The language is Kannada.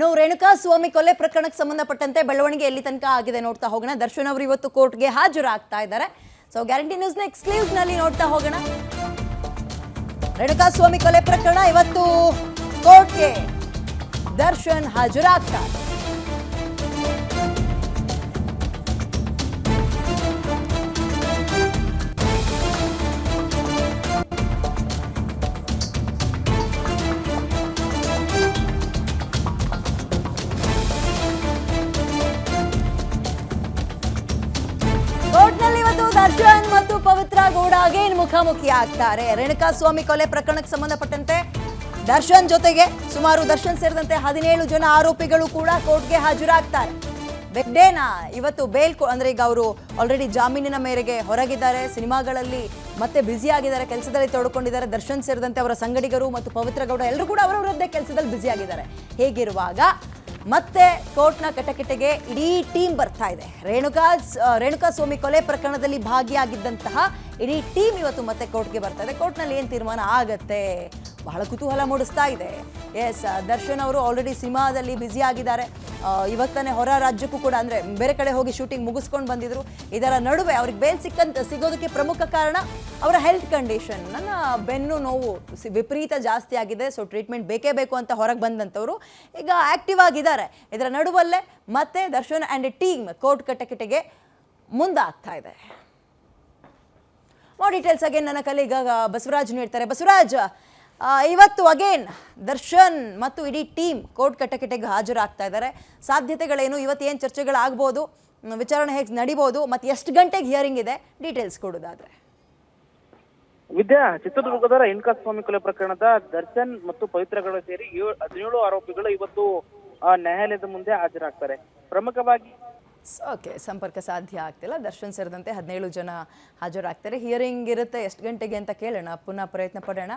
ಇನ್ನು ರೇಣುಕಾ ಸ್ವಾಮಿ ಕೊಲೆ ಪ್ರಕರಣಕ್ಕೆ ಸಂಬಂಧಪಟ್ಟಂತೆ ಬೆಳವಣಿಗೆ ಎಲ್ಲಿ ತನಕ ಆಗಿದೆ ನೋಡ್ತಾ ಹೋಗೋಣ. ದರ್ಶನ್ ಅವರು ಇವತ್ತು ಕೋರ್ಟ್ಗೆ ಹಾಜರಾಗ್ತಾ ಇದ್ದಾರೆ. ಸೊ ಗ್ಯಾರಂಟಿ ನ್ಯೂಸ್ನ ಎಕ್ಸ್ಕ್ಲೂಸ್ನಲ್ಲಿ ನೋಡ್ತಾ ಹೋಗೋಣ. ರೇಣುಕಾ ಸ್ವಾಮಿ ಕೊಲೆ ಪ್ರಕರಣ ಇವತ್ತು ಕೋರ್ಟ್ಗೆ ದರ್ಶನ್ ಹಾಜರಾಗ್ತಾರೆ. ಅಗೇನ್ ಮುಖಾಮುಖಿ ಆಗ್ತಾರೆ. ರೇಣುಕಾ ಸ್ವಾಮಿ ಕೊಲೆ ಪ್ರಕರಣಕ್ಕೆ ಸಂಬಂಧಪಟ್ಟಂತೆ ದರ್ಶನ್ ಜೊತೆಗೆ ಸುಮಾರು ದರ್ಶನ್ ಸೇರಿದಂತೆ ಹದಿನೇಳು ಜನ ಆರೋಪಿಗಳು ಕೂಡ ಕೋರ್ಟ್ಗೆ ಹಾಜರಾಗ್ತಾರೆ. ಬೆಡ್ಡೇನಾ ಇವತ್ತು ಬೇಲ್ ಅಂದ್ರೆ ಈಗ ಅವರು ಆಲ್ರೆಡಿ ಜಾಮೀನಿನ ಮೇರೆಗೆ ಹೊರಗಿದ್ದಾರೆ. ಸಿನಿಮಾಗಳಲ್ಲಿ ಮತ್ತೆ ಬ್ಯುಸಿ ಆಗಿದ್ದಾರೆ. ಕೆಲಸದಲ್ಲಿ ತೊಡ್ಕೊಂಡಿದ್ದಾರೆ. ದರ್ಶನ್ ಸೇರಿದಂತೆ ಅವರ ಸಂಗಡಿಗರು ಮತ್ತು ಪವಿತ್ರ ಗೌಡ ಎಲ್ಲರೂ ಕೂಡ ಅವರವರದ್ದೇ ಕೆಲಸದಲ್ಲಿ ಬ್ಯುಸಿ ಆಗಿದ್ದಾರೆ. ಹೇಗಿರುವಾಗ ಮತ್ತೆ ಕೋರ್ಟ್ನ ಕಟಕಟೆಗೆ ಇಡೀ ಟೀಮ್ ಬರ್ತಾ ಇದೆ. ರೇಣುಕಾ ರೇಣುಕಾ ಸ್ವಾಮಿ ಕೊಲೆ ಪ್ರಕರಣದಲ್ಲಿ ಭಾಗಿಯಾಗಿದ್ದಂತಹ ಇಡೀ ಟೀಮ್ ಇವತ್ತು ಮತ್ತೆ ಕೋರ್ಟ್ಗೆ ಬರ್ತಾ ಇದೆ. ಕೋರ್ಟ್ನಲ್ಲಿ ಏನು ತೀರ್ಮಾನ ಆಗತ್ತೆ? ಬಹಳ ಕುತೂಹಲ ಮೂಡಿಸ್ತಾ ಇದೆ. ಎಸ್ ದರ್ಶನ್ ಅವರು ಆಲ್ರೆಡಿ ಸಿನಿಮಾದಲ್ಲಿ ಬ್ಯುಸಿ ಆಗಿದ್ದಾರೆ. ಇವತ್ತನೇ ಹೊರ ರಾಜ್ಯಕ್ಕೂ ಕೂಡ, ಅಂದರೆ ಬೇರೆ ಕಡೆ ಹೋಗಿ ಶೂಟಿಂಗ್ ಮುಗಿಸ್ಕೊಂಡು ಬಂದಿದ್ರು. ಇದರ ನಡುವೆ ಅವ್ರಿಗೆ ಬೇಲ್ ಸಿಕ್ಕಂತ ಸಿಗೋದಕ್ಕೆ ಪ್ರಮುಖ ಕಾರಣ ಅವರ ಹೆಲ್ತ್ ಕಂಡೀಷನ್ ನನ್ನ ಬೆನ್ನು ನೋವು ವಿಪರೀತ ಜಾಸ್ತಿ ಆಗಿದೆ. ಸೊ ಟ್ರೀಟ್ಮೆಂಟ್ ಬೇಕೇ ಬೇಕು ಅಂತ ಹೊರಗೆ ಬಂದಂಥವ್ರು ಈಗ ಆ್ಯಕ್ಟಿವ್ ಆಗಿದ್ದಾರೆ. ಇದರ ನಡುವಲ್ಲೇ ಮತ್ತೆ ದರ್ಶನ್ ಆ್ಯಂಡ್ ಟೀಮ್ ಕೋರ್ಟ್ ಕಟಕಟೆಗೆ ಮುಂದಾಗ್ತಾ ಇದೆ. ಮೋ ಡೀಟೇಲ್ಸ್ ಅಗೇನ್ ನನ್ನ ಕಲೀಗ ಬಸವರಾಜ್ ನೀಡ್ತಾರೆ. ಬಸವರಾಜ್ ಇವತ್ತು ಅಗೇನ್ ದರ್ಶನ್ ಮತ್ತು ಇಡೀ ಟೀಮ್ ಕೋರ್ಟ್ ಕಟಕಟೆಗೆ ಹಾಜರಾಗ್ತಾ ಇದ್ದಾರೆ. ಸಾಧ್ಯತೆಗಳೇನು? ಇವತ್ತು ಏನು ಚರ್ಚೆಗಳಾಗ್ಬೋದು? ವಿಚಾರಣೆ ಹೇಗೆ ನಡಿಬೋದು? ಮತ್ತು ಎಷ್ಟು ಗಂಟೆಗೆ ಹಿಯರಿಂಗ್ ಇದೆ? ಡೀಟೇಲ್ಸ್ ಕೊಡೋದಾದ್ರೆ. ವಿದ್ಯಾ ಚಿತ್ರದುರ್ಗದ ರೇಣುಕಾ ಸ್ವಾಮಿ ಕೊಲೆ ಪ್ರಕರಣದ ದರ್ಶನ್ ಮತ್ತು ಪವಿತ್ರಗಳು ಸೇರಿ ಹದಿನೇಳು ಆರೋಪಿಗಳು ಇವತ್ತು ನ್ಯಾಯಾಲಯದ ಮುಂದೆ ಹಾಜರಾಗ್ತಾರೆ. ಪ್ರಮುಖವಾಗಿ ಓಕೆ ಸಂಪರ್ಕ ಸಾಧ್ಯ ಆಗ್ತಿಲ್ಲ. ದರ್ಶನ್ ಸೇರಿದಂತೆ ಹದಿನೇಳು ಜನ ಹಾಜರಾಗ್ತಾರೆ. ಹಿಯರಿಂಗ್ ಇರುತ್ತೆ. ಎಷ್ಟು ಗಂಟೆಗೆ ಅಂತ ಕೇಳೋಣ. ಪುನಃ ಪ್ರಯತ್ನ ಪಡೋಣ.